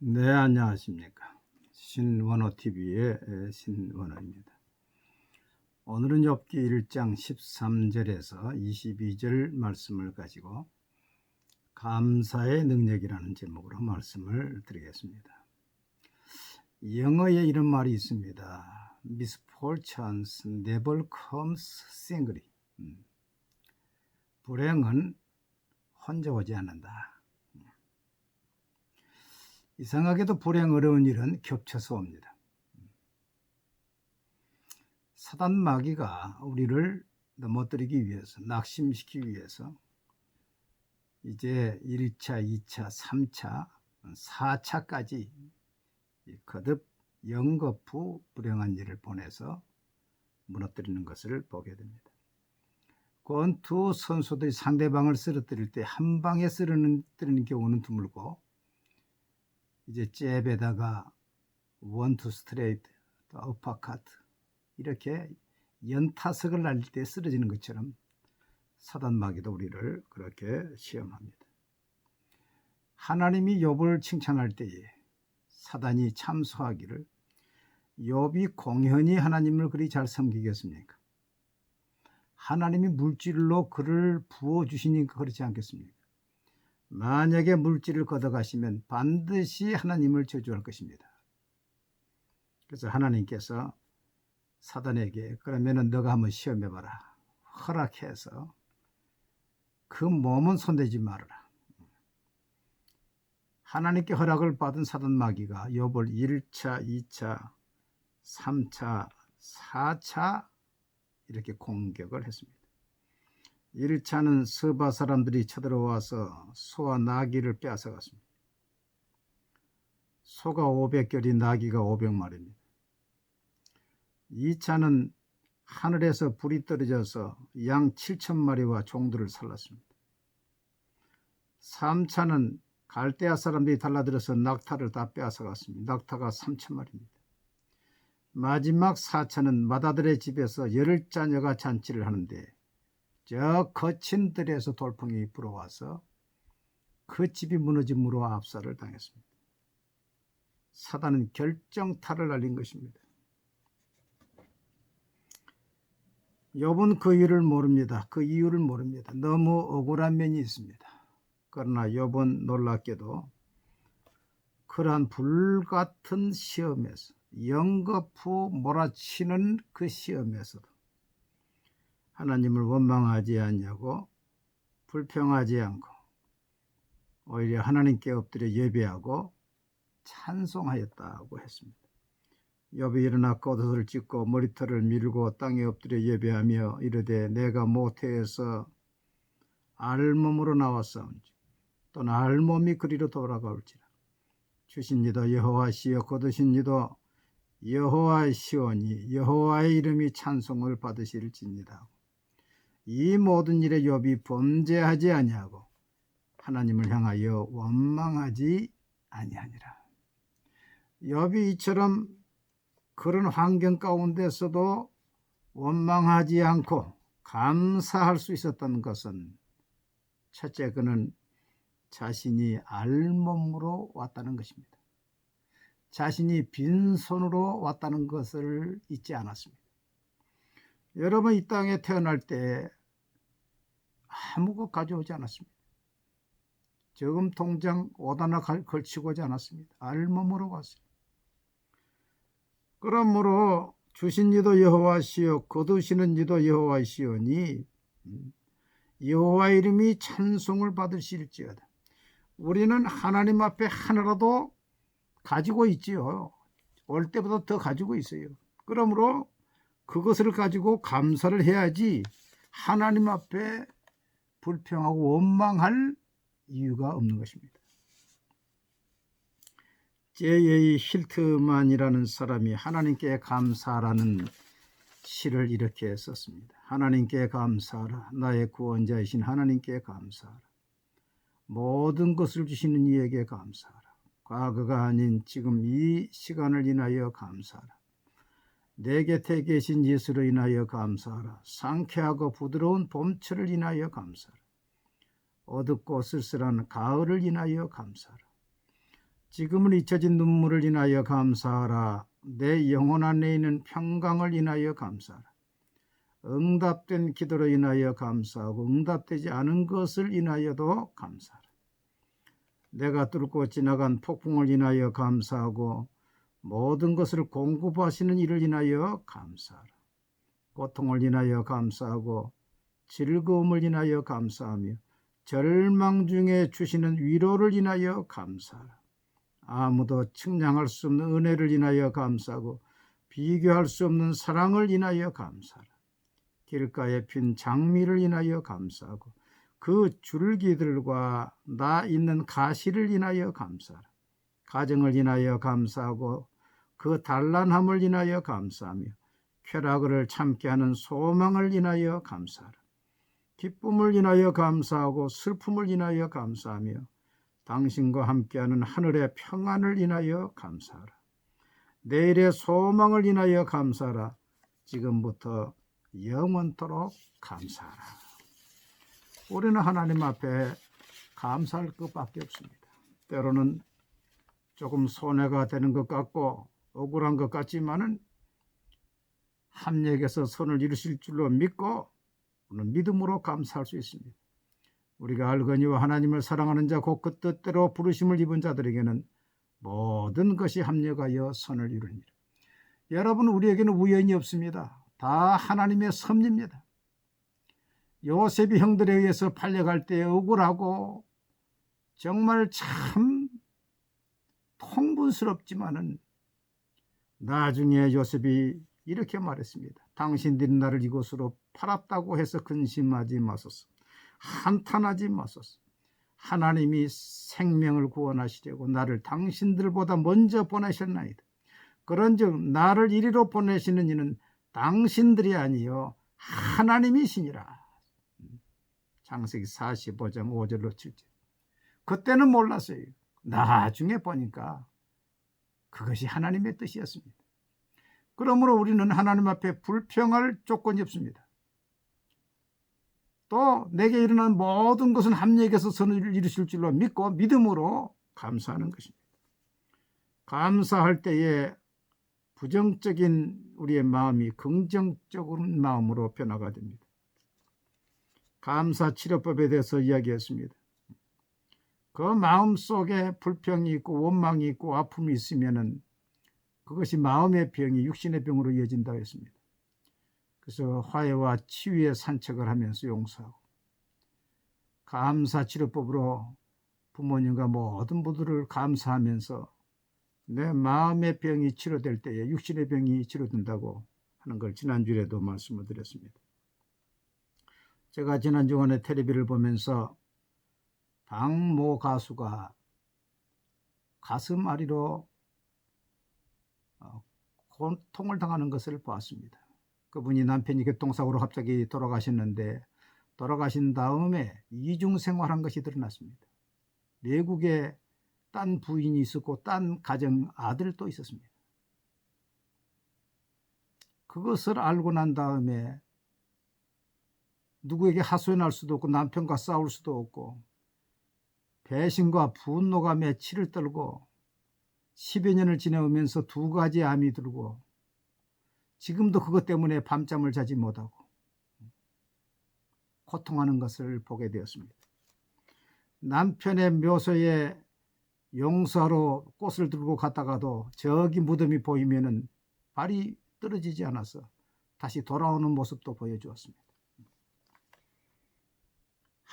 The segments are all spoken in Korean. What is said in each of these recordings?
네, 안녕하십니까. 신원호TV의 신원호입니다. 오늘은 엽기 1장 13절에서 22절 말씀을 가지고 감사의 능력이라는 제목으로 말씀을 드리겠습니다. 영어에 이런 말이 있습니다. Misfortunes never comes singly. 음. 불행은 혼자 오지 않는다. 이상하게도 불행 어려운 일은 겹쳐서 옵니다. 사단 마귀가 우리를 넘어뜨리기 위해서, 낙심시키기 위해서 이제 1차, 2차, 3차, 4차까지 거듭 영거푸 불행한 일을 보내서 무너뜨리는 것을 보게 됩니다. 그두 선수들이 상대방을 쓰러뜨릴 때 한 방에 쓰러뜨리는 경우는 드물고 이제 잽에다가 원투 스트레이트, 또 어퍼카트 이렇게 연타석을 날릴 때 쓰러지는 것처럼 사단마귀도 우리를 그렇게 시험합니다. 하나님이 욥을 칭찬할 때에 사단이 참소하기를 욥이 공연히 하나님을 그리 잘 섬기겠습니까? 하나님이 물질로 그를 부어 주시니까 그렇지 않겠습니까? 만약에 물질을 걷어가시면 반드시 하나님을 저주할 것입니다. 그래서 하나님께서 사단에게 그러면은 너가 한번 시험해봐라. 허락해서 그 몸은 손대지 말아라. 하나님께 허락을 받은 사단 마귀가 욥을 1차, 2차, 3차, 4차 이렇게 공격을 했습니다. 1차는 서바 사람들이 쳐들어와서 소와 나귀를 빼앗아갔습니다. 소가 500결이 나귀가 500마리입니다. 2차는 하늘에서 불이 떨어져서 양 7천마리와 종들을 살랐습니다. 3차는 갈대아 사람들이 달라들어서 낙타를 다 빼앗아갔습니다. 낙타가 3천마리입니다. 마지막 4차는 마다들의 집에서 열흘 자녀가 잔치를 하는데 저 거친 들에서 돌풍이 불어와서 그 집이 무너짐으로 압살을 당했습니다. 사단은 결정타를 날린 것입니다. 욥은 그 이유를 모릅니다. 그 이유를 모릅니다. 너무 억울한 면이 있습니다. 그러나 욥은 놀랍게도 그러한 불같은 시험에서 영거푸 몰아치는 그 시험에서도 하나님을 원망하지 않냐고 불평하지 않고 오히려 하나님께 엎드려 예배하고 찬송하였다고 했습니다. 욥이 일어나 겉옷을 찢고 머리털을 밀고 땅에 엎드려 예배하며 이르되 내가 모태에서 알몸으로 나왔사온지 또는 알몸이 그리로 돌아가올지라 주신 이도 여호와시여 거두신 이도 여호와시오니 여호와의 이름이 찬송을 받으실지니라 이 모든 일에 욥이 범죄하지 아니하고 하나님을 향하여 원망하지 아니하니라. 욥이 이처럼 그런 환경 가운데서도 원망하지 않고 감사할 수 있었던 것은 첫째 그는 자신이 알몸으로 왔다는 것입니다. 자신이 빈손으로 왔다는 것을 잊지 않았습니다. 여러분 이 땅에 태어날 때 아무것 가져오지 않았습니다. 저금 통장 오다나 걸치고 오지 않았습니다. 알몸으로 왔어요. 그러므로 주신 이도 여호와시요 거두시는 이도 여호와시오니 음, 여호와 이름이 찬송을 받으실지어다. 우리는 하나님 앞에 하나라도 가지고 있지요. 올 때보다 더 가지고 있어요. 그러므로 그것을 가지고 감사를 해야지 하나님 앞에 불평하고 원망할 이유가 없는 것입니다. 제이 힐트만이라는 사람이 하나님께 감사라는 시를 이렇게 썼습니다. 하나님께 감사하라. 나의 구원자이신 하나님께 감사하라. 모든 것을 주시는 이에게 감사하라. 과거가 아닌 지금 이 시간을 인하여 감사하라. 내 곁에 계신 예수로 인하여 감사하라. 상쾌하고 부드러운 봄철을 인하여 감사하라. 어둡고 쓸쓸한 가을을 인하여 감사하라. 지금은 잊혀진 눈물을 인하여 감사하라. 내 영혼 안에 있는 평강을 인하여 감사하라. 응답된 기도로 인하여 감사하고 응답되지 않은 것을 인하여도 감사하라. 내가 뚫고 지나간 폭풍을 인하여 감사하고 모든 것을 공급하시는 이를 인하여 감사하라. 고통을 인하여 감사하고 즐거움을 인하여 감사하며 절망 중에 주시는 위로를 인하여 감사하라. 아무도 측량할 수 없는 은혜를 인하여 감사하고 비교할 수 없는 사랑을 인하여 감사하라. 길가에 핀 장미를 인하여 감사하고 그 줄기들과 나 있는 가시를 인하여 감사하라. 가정을 인하여 감사하고 그 단란함을 인하여 감사하며 쾌락을 참게 하는 소망을 인하여 감사하라. 기쁨을 인하여 감사하고 슬픔을 인하여 감사하며 당신과 함께하는 하늘의 평안을 인하여 감사하라. 내일의 소망을 인하여 감사하라. 지금부터 영원토록 감사하라. 우리는 하나님 앞에 감사할 것밖에 없습니다. 때로는 조금 손해가 되는 것 같고 억울한 것 같지만은 합력에서 선을 이루실 줄로 믿고 오늘 믿음으로 감사할 수 있습니다. 우리가 알거니와 하나님을 사랑하는 자 곧 그 뜻대로 부르심을 입은 자들에게는 모든 것이 합력하여 선을 이루니라. 여러분 우리에게는 우연이 없습니다. 다 하나님의 섭리입니다. 요셉이 형들에 의해서 팔려갈 때 억울하고 정말 참 통분스럽지만은 나중에 요셉이 이렇게 말했습니다. 당신들이 나를 이곳으로 팔았다고 해서 근심하지 마소서. 한탄하지 마소서. 하나님이 생명을 구원하시려고 나를 당신들보다 먼저 보내셨나이다. 그런즉 나를 이리로 보내시는 이는 당신들이 아니요 하나님이시니라. 장세기 45장 5절로 7절. 그때는 몰랐어요. 나중에 보니까 그것이 하나님의 뜻이었습니다. 그러므로 우리는 하나님 앞에 불평할 조건이 없습니다. 또 내게 일어난 모든 것은 합력해서 선을 이루실 줄로 믿고 믿음으로 감사하는 것입니다. 감사할 때에 부정적인 우리의 마음이 긍정적인 마음으로 변화가 됩니다. 감사 치료법에 대해서 이야기했습니다. 그 마음 속에 불평이 있고 원망이 있고 아픔이 있으면은 그것이 마음의 병이 육신의 병으로 이어진다 했습니다. 그래서 화해와 치유의 산책을 하면서 용서하고 감사 치료법으로 부모님과 모든 분들을 감사하면서 내 마음의 병이 치료될 때에 육신의 병이 치료된다고 하는 걸 지난주에도 말씀을 드렸습니다. 제가 지난주간에 텔레비를 보면서 박모 가수가 가슴 아리로 어, 고통을 당하는 것을 보았습니다. 그분이 남편이 교통사고로 갑자기 돌아가셨는데 돌아가신 다음에 이중 생활한 것이 드러났습니다. 외국에 딴 부인이 있었고 딴 가정 아들도 있었습니다. 그것을 알고 난 다음에 누구에게 하소연할 수도 없고 남편과 싸울 수도 없고 배신과 분노가 며칠을 떨고 10여 년을 지내오면서 두 가지 암이 들고 지금도 그것 때문에 밤잠을 자지 못하고 고통하는 것을 보게 되었습니다. 남편의 묘소에 용서하러 꽃을 들고 갔다가도 저기 무덤이 보이면은 발이 떨어지지 않아서 다시 돌아오는 모습도 보여주었습니다.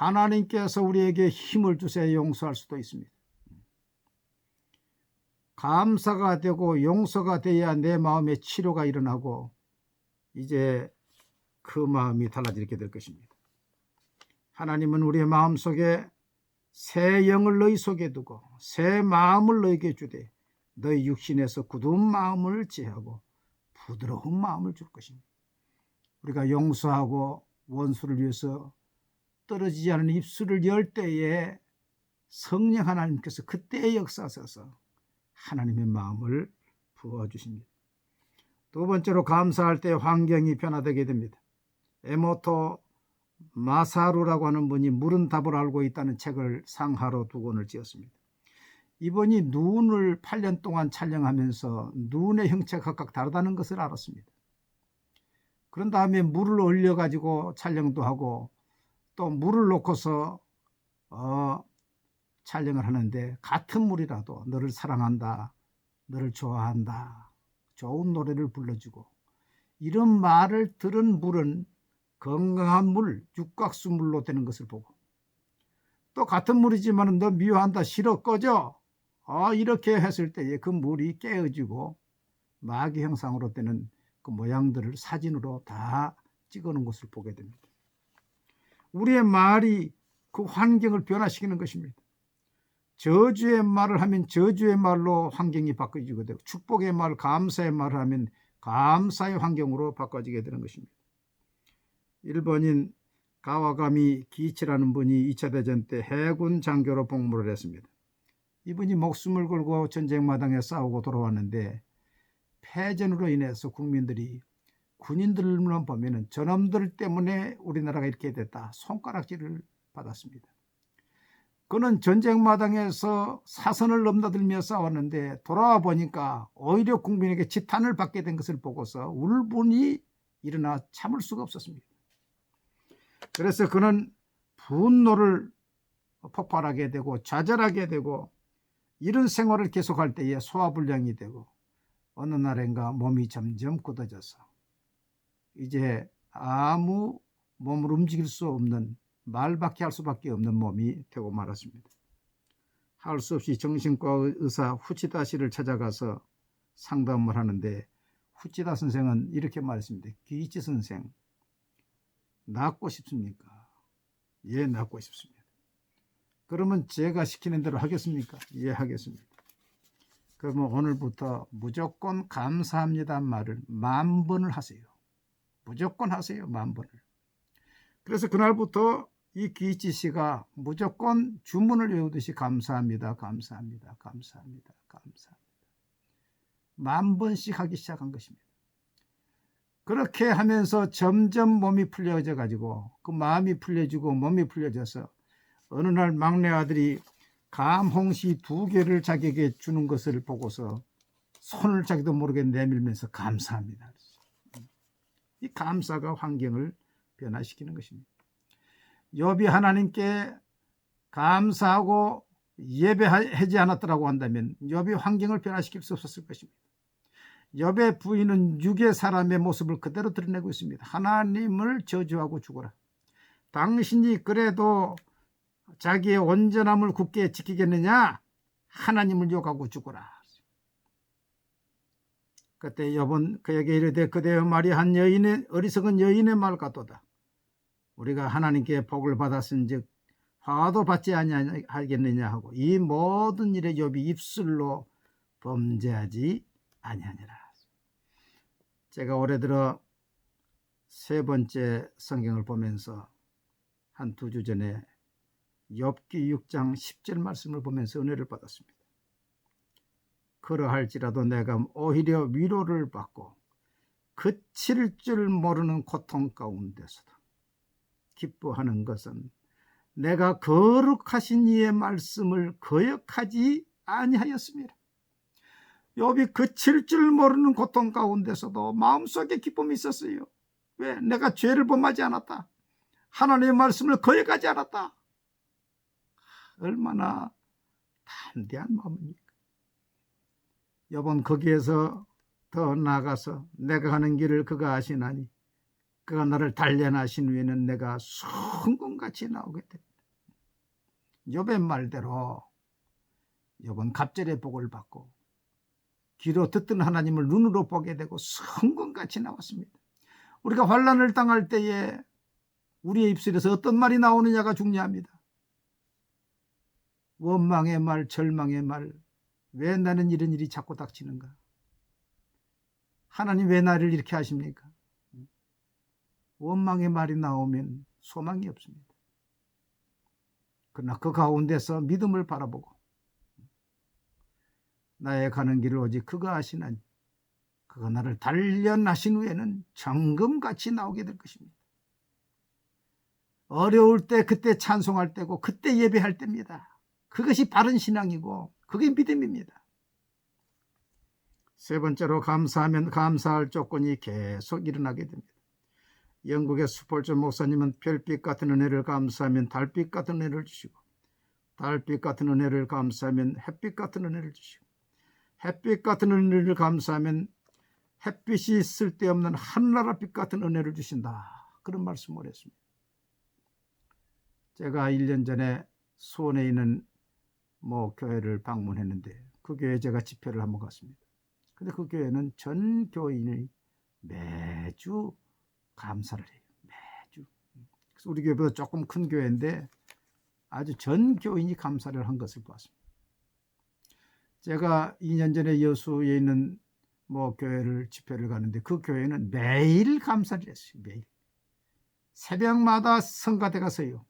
하나님께서 우리에게 힘을 주세 용서할 수도 있습니다. 감사가 되고 용서가 돼야 내 마음의 치료가 일어나고 이제 그 마음이 달라지게 될 것입니다. 하나님은 우리의 마음 속에 새 영을 너희 속에 두고 새 마음을 너희에게 주되 너희 육신에서 굳은 마음을 제하고 부드러운 마음을 줄 것입니다. 우리가 용서하고 원수를 위해서 떨어지지 않은 입술을 열 때에 성령 하나님께서 그때에 역사하셔서 하나님의 마음을 부어주십니다. 두 번째로 감사할 때 환경이 변화되게 됩니다. 에모토 마사루라고 하는 분이 물은 답을 알고 있다는 책을 상하로 두 권을 지었습니다. 이번이 눈을 8년 동안 촬영하면서 눈의 형체가 각각 다르다는 것을 알았습니다. 그런 다음에 물을 얼려 가지고 촬영도 하고 또 물을 놓고서 어, 촬영을 하는데 같은 물이라도 너를 사랑한다, 너를 좋아한다, 좋은 노래를 불러주고 이런 말을 들은 물은 건강한 물, 육각수 물로 되는 것을 보고 또 같은 물이지만 너 미워한다, 싫어, 꺼져. 아, 이렇게 했을 때에 그 물이 깨어지고 마귀 형상으로 되는 그 모양들을 사진으로 다 찍어놓은 것을 보게 됩니다. 우리의 말이 그 환경을 변화시키는 것입니다. 저주의 말을 하면 저주의 말로 환경이 바꿔지게 되고 축복의 말, 감사의 말을 하면 감사의 환경으로 바꿔지게 되는 것입니다. 일본인 가와가미 기치라는 분이 2차 대전 때 해군 장교로 복무를 했습니다. 이분이 목숨을 걸고 전쟁 마당에 싸우고 돌아왔는데 패전으로 인해서 국민들이 군인들만 보면은 저놈들 때문에 우리나라가 이렇게 됐다 손가락질을 받았습니다. 그는 전쟁 마당에서 사선을 넘나들며 싸웠는데 돌아와 보니까 오히려 국민에게 지탄을 받게 된 것을 보고서 울분이 일어나 참을 수가 없었습니다. 그래서 그는 분노를 폭발하게 되고 좌절하게 되고 이런 생활을 계속할 때에 소화불량이 되고 어느 날인가 몸이 점점 굳어져서 이제 아무 몸을 움직일 수 없는 말밖에 할 수밖에 없는 몸이 되고 말았습니다. 할 수 없이 정신과 의사 후치다 씨를 찾아가서 상담을 하는데 후치다 선생은 이렇게 말했습니다. 기이치 선생, 낫고 싶습니까? 예, 낫고 싶습니다. 그러면 제가 시키는 대로 하겠습니까? 예, 하겠습니다. 그러면 오늘부터 무조건 감사합니다 말을 만 번을 하세요. 무조건 하세요. 만 번을. 그래서 그날부터 이 기치 씨가 무조건 주문을 외우듯이 감사합니다. 감사합니다. 감사합니다. 감사합니다. 만 번씩 하기 시작한 것입니다. 그렇게 하면서 점점 몸이 풀려져 가지고 그 마음이 풀려지고 몸이 풀려져서 어느 날 막내 아들이 감홍시 두 개를 자기에게 주는 것을 보고서 손을 자기도 모르게 내밀면서 감사합니다. 이 감사가 환경을 변화시키는 것입니다. 욥이 하나님께 감사하고 예배하지 않았더라고 한다면 욥이 환경을 변화시킬 수 없었을 것입니다. 욥의 부인은 육의 사람의 모습을 그대로 드러내고 있습니다. 하나님을 저주하고 죽어라. 당신이 그래도 자기의 온전함을 굳게 지키겠느냐? 하나님을 욕하고 죽어라. 그때 여본 그에게 이르되 그대의 말이 한 여인의 어리석은 여인의 말 같도다. 우리가 하나님께 복을 받았은즉 화도 받지 아니하겠느냐 하고 이 모든 일에 욥이 입술로 범죄하지 아니하니라. 제가 올해 들어 세 번째 성경을 보면서 한 두 주 전에 엽기 6장 10절 말씀을 보면서 은혜를 받았습니다. 그러할지라도 내가 오히려 위로를 받고 그칠 줄 모르는 고통 가운데서도 기뻐하는 것은 내가 거룩하신 이의 말씀을 거역하지 아니하였습니다. 욥이 그칠 줄 모르는 고통 가운데서도 마음속에 기쁨이 있었어요. 왜? 내가 죄를 범하지 않았다. 하나님의 말씀을 거역하지 않았다. 얼마나 담대한 마음입니까? 여번 거기에서 더 나아가서 내가 가는 길을 그가 아시나니 그가 나를 단련하신 후에는 내가 성공같이 나오게 됩니다. 욥의 말대로 욥은 갑절의 복을 받고 귀로 듣던 하나님을 눈으로 보게 되고 성공같이 나왔습니다. 우리가 환란을 당할 때에 우리의 입술에서 어떤 말이 나오느냐가 중요합니다. 원망의 말, 절망의 말, 왜 나는 이런 일이 자꾸 닥치는가? 하나님 왜 나를 이렇게 하십니까? 원망의 말이 나오면 소망이 없습니다. 그러나 그 가운데서 믿음을 바라보고 나의 가는 길을 오직 그가 아시나니 그가 나를 단련하신 후에는 정금같이 나오게 될 것입니다. 어려울 때 그때 찬송할 때고 그때 예배할 때입니다. 그것이 바른 신앙이고 그게 믿음입니다. 세 번째로 감사하면 감사할 조건이 계속 일어나게 됩니다. 영국의 스폴전 목사님은 별빛 같은 은혜를 감사하면 달빛 같은 은혜를 주시고 달빛 같은 은혜를 감사하면 햇빛 같은 은혜를 주시고 햇빛 같은 은혜를 감사하면 햇빛이 쓸데없는 한나라빛 같은 은혜를 주신다. 그런 말씀을 했습니다. 제가 1년 전에 수원에 있는 뭐 교회를 방문했는데 그 교회 제가 집회를 한번 갔습니다. 근데 그 교회는 전 교인이 매주 감사를 해요. 매주. 그래서 우리 교회보다 조금 큰 교회인데 아주 전 교인이 감사를 한 것을 보았습니다. 제가 2년 전에 여수에 있는 뭐 교회를 집회를 가는데 그 교회는 매일 감사를 했어요. 매일. 새벽마다 성가대 가서요.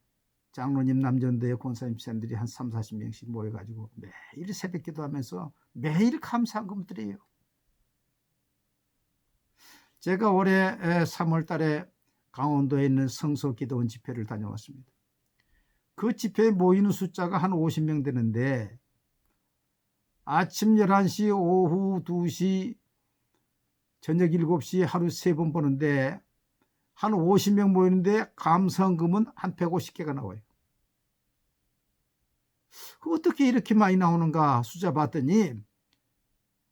장로님 남전도의 권사님 쌤들이 한 3, 40명씩 모여가지고 매일 새벽 기도하면서 매일 감사한 것들이에요. 제가 올해 3월 달에 강원도에 있는 성서 기도원 집회를 다녀왔습니다. 그 집회에 모이는 숫자가 한 50명 되는데 아침 11시, 오후 2시, 저녁 7시 하루 세 번 보는데 한 50명 모이는데 감사금은 한 150개가 나와요. 그 어떻게 이렇게 많이 나오는가 숫자 봤더니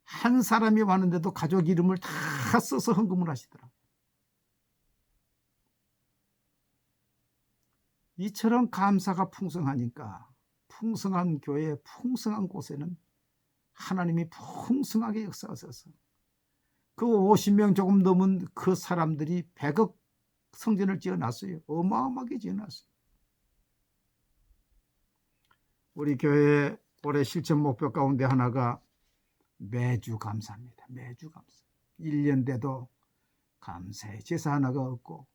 한 사람이 왔는데도 가족 이름을 다 써서 헌금을 하시더라. 이처럼 감사가 풍성하니까 풍성한 교회, 풍성한 곳에는 하나님이 풍성하게 역사하셔서 그 50명 조금 넘은 그 사람들이 100억 성전을 지어놨어요. 어마어마하게 지어놨어요. 우리 교회 올해 실천 목표 가운데 하나가 매주 감사합니다. 매주 감사. 1년 돼도 감사의 제사 하나가 없고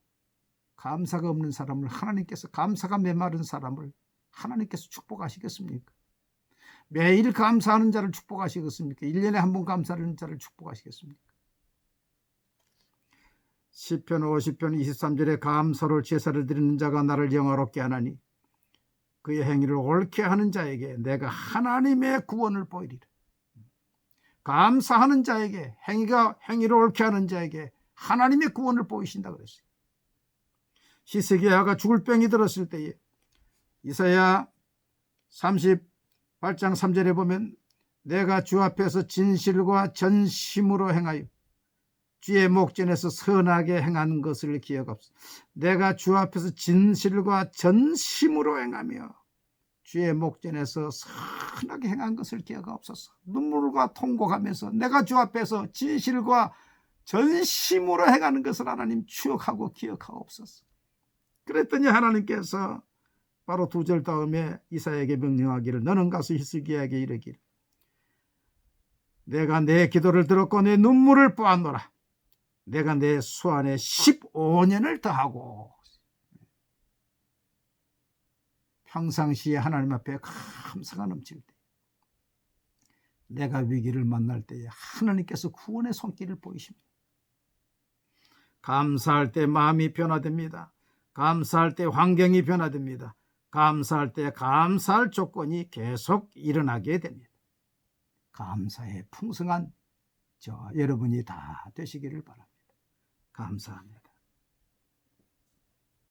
감사가 없는 사람을 하나님께서 감사가 메마른 사람을 하나님께서 축복하시겠습니까? 매일 감사하는 자를 축복하시겠습니까? 1년에 한 번 감사하는 자를 축복하시겠습니까? 시편 50편 23절에 감사로 제사를 드리는 자가 나를 영화롭게 하나니 그의 행위를 옳게 하는 자에게 내가 하나님의 구원을 보이리라. 감사하는 자에게 행위가 행위를 옳게 하는 자에게 하나님의 구원을 보이신다 그랬어요. 히스기야가 죽을 병이 들었을 때에 이사야 38장 3절에 보면 내가 주 앞에서 진실과 전심으로 행하여 주의 목전에서 선하게 행하는 것을 기억합시다. 내가 주 앞에서 진실과 전심으로 행하며 주의 목전에서 선하게 행한 것을 기억하옵소서. 눈물과 통곡하면서 내가 주 앞에서 진실과 전심으로 행하는 것을 하나님 추억하고 기억하옵소서. 그랬더니 하나님께서 바로 두 절 다음에 이사에게 명령하기를 너는 가서 히스기야에게 이르기를 내가 내 기도를 들었고 내 눈물을 보았노라. 내가 내 수안에 15년을 더하고 평상시에 하나님 앞에 감사가 넘칠 때 내가 위기를 만날 때에 하나님께서 구원의 손길을 보이십니다. 감사할 때 마음이 변화됩니다. 감사할 때 환경이 변화됩니다. 감사할 때 감사할 조건이 계속 일어나게 됩니다. 감사의 풍성한 저 여러분이 다 되시기를 바랍니다. 감사합니다.